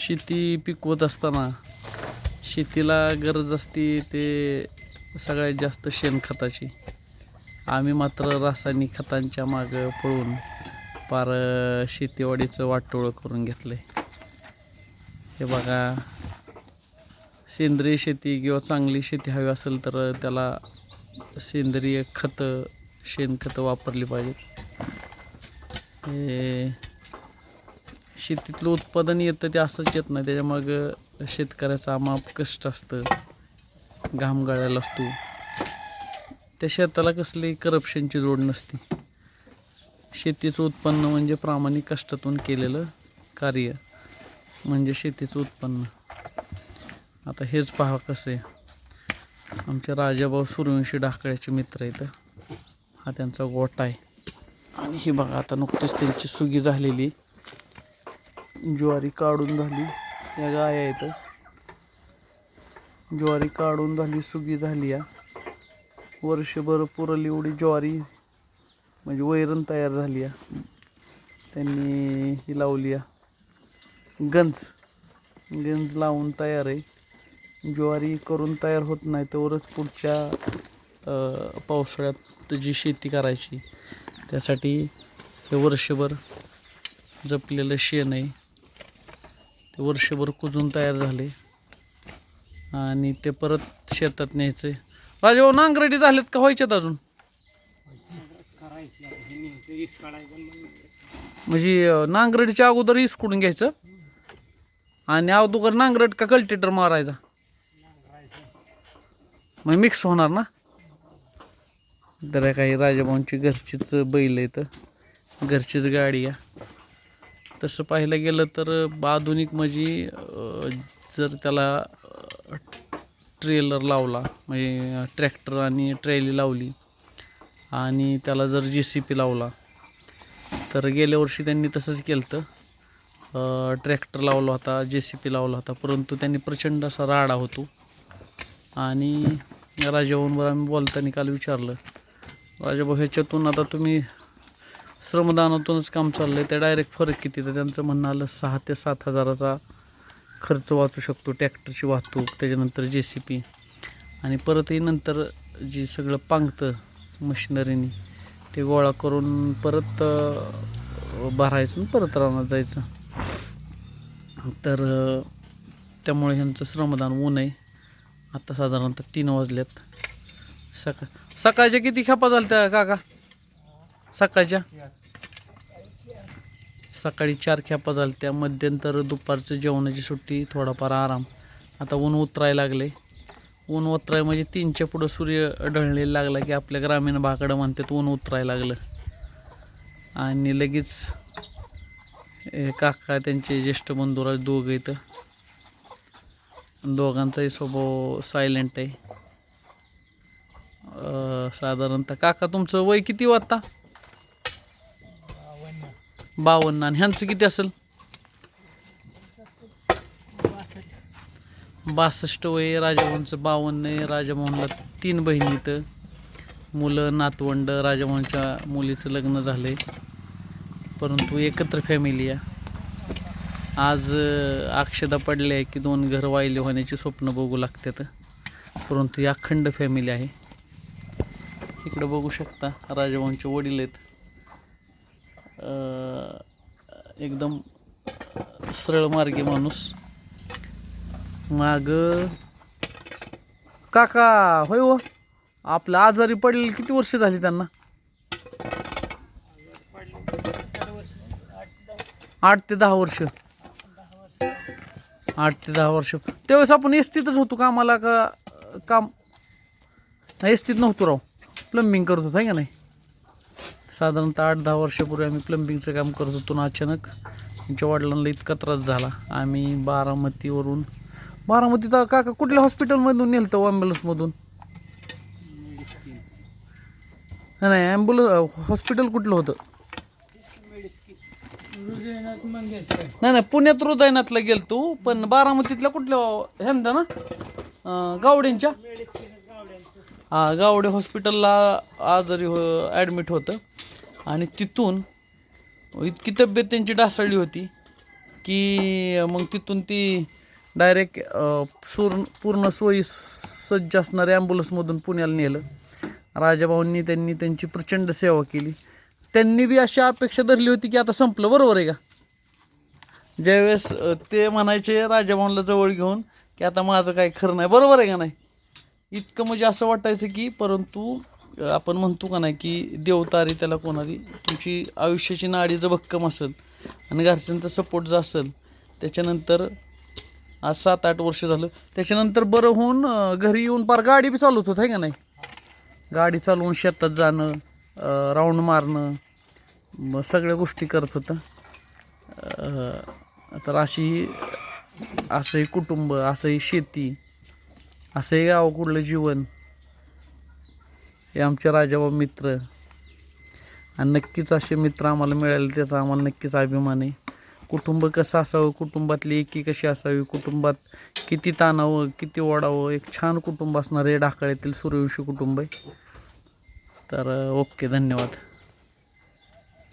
शेती पिकवत असताना शेतीला गरज असते ते सगळ्यात जास्त शेणखताची आम्ही मात्र रासायनिक खतांच्या मागं पळून फार शेतीवाडीचं वाटोळं करून घेतलं आहे हे बघा सेंद्रिय शेती किंवा चांगली शेती हवी असेल तर त्याला सेंद्रिय खतं शेणखतं वापरली पाहिजेत. हे शेतीतलं उत्पादन येतं ते असंच येत नाही. त्याच्यामागं शेतकऱ्याचा आमाप कष्ट असतं. घाम गाळायला असतो. त्या शेताला कसली करप्शनची जोड नसते. शेतीचं उत्पन्न म्हणजे प्रामाणिक कष्टातून केलेलं कार्य. म्हणजे शेतीचं उत्पन्न. आता हेच पहा कसं आहे. आमच्या राजाभाऊ सूर्यवंशी ढाकळ्याचे मित्र आहेत. हा त्यांचा गोटा आहे. आणि ही बघा आता नुकतीच त्यांची सुगी झालेली. ज्वारी काढून झाली. या गाय आहेत. ज्वारी काढून झाली सुगी झाली या. वर्षभर पुरली एवढी ज्वारी. म्हणजे वैरण तयार झाली या. त्यांनी ही लावली या. गंज. गंज लावून तयार आहे. ज्वारी करून तयार होत नाही तरच पुढच्या पावसाळ्यात जी शेती करायची. त्यासाठी हे वर्षभर जपलेलं शेण आहे. वर्षभर कुजून तयार झाले. आणि ते परत शेतात न्यायचे. राजाभाऊ नांगरडी झालेत का व्हायच्यात अजून? म्हणजे नांगरडीच्या अगोदर इसकडून घ्यायचं. आणि अगोदर नांगरट का कल्टिटर मारायचा. मग मिक्स होणार ना? तर काही राजाभाऊंची घरचीच बैल आहेत. घरचीच गाडी आहे. तसं पाहायला गेलं तर आधुनिक म्हणजे जर त्याला ट्रेलर लावला म्हणजे ट्रॅक्टर आणि ट्रॅली लावली आणि त्याला जर जे सी पी लावला तर गेल्या वर्षी त्यांनी तसंच केलं तर ट्रॅक्टर लावला होता जे सी पी लावला होता परंतु त्यांनी प्रचंड असा राडा होतो. आणि राजाभाऊंवर आम्ही बोलताना काल विचारलं राजाभाऊ ह्याच्यातून आता तुम्ही श्रमदानातूनच काम चाललं आहे ते डायरेक्ट फरक किती? तर त्यांचं म्हणणं आलं सहा ते सात हजाराचा खर्च वाचू शकतो ट्रॅक्टरची वाहतूक त्याच्यानंतर जे सी पी आणि परतही नंतर जी सगळं पांगतं मशिनरीनी ते गोळा करून परत भरायचं आणि परत राहणार जायचं. तर त्यामुळे ह्यांचं श्रमदान ऊन आहे आता साधारणतः तीन वाजल्यात. सकाळ सकाळच्या किती खेपा झाल्या त्या काका? सकाळच्या? सकाळी चार खेपा झाल्या त्या मध्यंतर दुपारचं जेवणाची सुट्टी थोडाफार आराम. आता ऊन उतराय लागले. ऊन उतराय म्हणजे तीनच्या पुढं सूर्य ढळलेला लागला की आपल्या ग्रामीण भागाकडं म्हणतात ऊन उतरायला लागलं. आणि लगेच काका त्यांचे ज्येष्ठ बंधुराज दोघं इथं. दोघांचाही स्वभाव सायलेंट आहे. साधारणतः काका तुमचं वय किती हो वाजता बावन्न आणि ह्यांचं किती असेल? बासष्ट वय राजाभाऊंचं बावन्न आहे राजाभाऊंला तीन बहिणी इथं. मुलं नातवंड राजाभाऊंच्या मुलीचं लग्न झालंय. परंतु एकत्र फॅमिली आहे. आज अक्षदा पडल्या आहे की दोन घर वाहिले होण्याची स्वप्न बघू लागतात. परंतु ही अखंड फॅमिली आहे. इकडं बघू शकता राजाभाऊंचे वडील आहेत. एकदम सरळ मार्गी माणूस. माग काका होय हो. आपलं आजारी पडलेली किती वर्ष झाली त्यांना? आठ ते दहा वर्ष. आठ ते दहा वर्ष. त्यावेळेस आपण एसटीतच होतो कामाला का काम? एसटीत नव्हतो राव. प्लंबिंग करत होता आहे का नाही? साधारणतः आठ दहा वर्षापूर्वी आम्ही प्लंबिंगचं काम करत होतो ना अचानक. आमच्या वडिलांना इतका त्रास झाला. आम्ही बारामतीवरून बारामतीत काका कुठल्या हॉस्पिटलमधून नेलं होतं ॲम्ब्युलन्समधून नाही ॲम्ब्युलन्स हॉस्पिटल कुठलं होतं? नाही नाही पुण्यात हृदयनाथला गेल तू पण बारामतीतल्या कुठल्या ह्यांदा ना? गावडेंच्या गावड्यांच्या? गावडे हॉस्पिटलला आजारी हो ॲडमिट होतं. आणि तिथून इतकी तब्येत त्यांची ढासळली होती की मग तिथून ती डायरेक्ट सूर पूर्ण सोयी सज्ज असणाऱ्या ॲम्ब्युलन्समधून पुण्याला नेलं. राजाभाऊंनी त्यांनी त्यांची प्रचंड सेवा केली. त्यांनी बी अशी अपेक्षा धरली होती की आता संपलं. बरोबर आहे का? ज्यावेळेस ते म्हणायचे राजाभाऊंला जवळ घेऊन की आता माझं काही खरं नाही. बरोबर आहे का नाही? इतकं म्हणजे असं वाटायचं की परंतु आपण म्हणतो का नाही की देवतारी त्याला कोणारी तुमची आयुष्याची नाडी जर भक्कम असेल आणि घरच्यांचा सपोर्ट जर असेल त्याच्यानंतर आज सात आठ वर्ष झालं त्याच्यानंतर बरं होऊन घरी येऊन पार गाडी बी चालवत होत आहे का नाही? गाडी चालवून शेतात जाणं राऊंड मारणं मग सगळ्या गोष्टी करत होतं. तर अशी असंही कुटुंब असंही शेती असंही गावाकडलं जीवन. हे आमचे राजाबा मित्र. आणि नक्कीच असे मित्र आम्हाला मिळाले त्याचा आम्हाला नक्कीच अभिमान आहे. कुटुंब कसं असावं? कुटुंबातली एकी कशी असावी? कुटुंबात किती ताणावं किती ओढावं? एक छान कुटुंब असणारे ढाकळ्यातील सूर्यवंशी कुटुंब आहे. तर ओके धन्यवाद.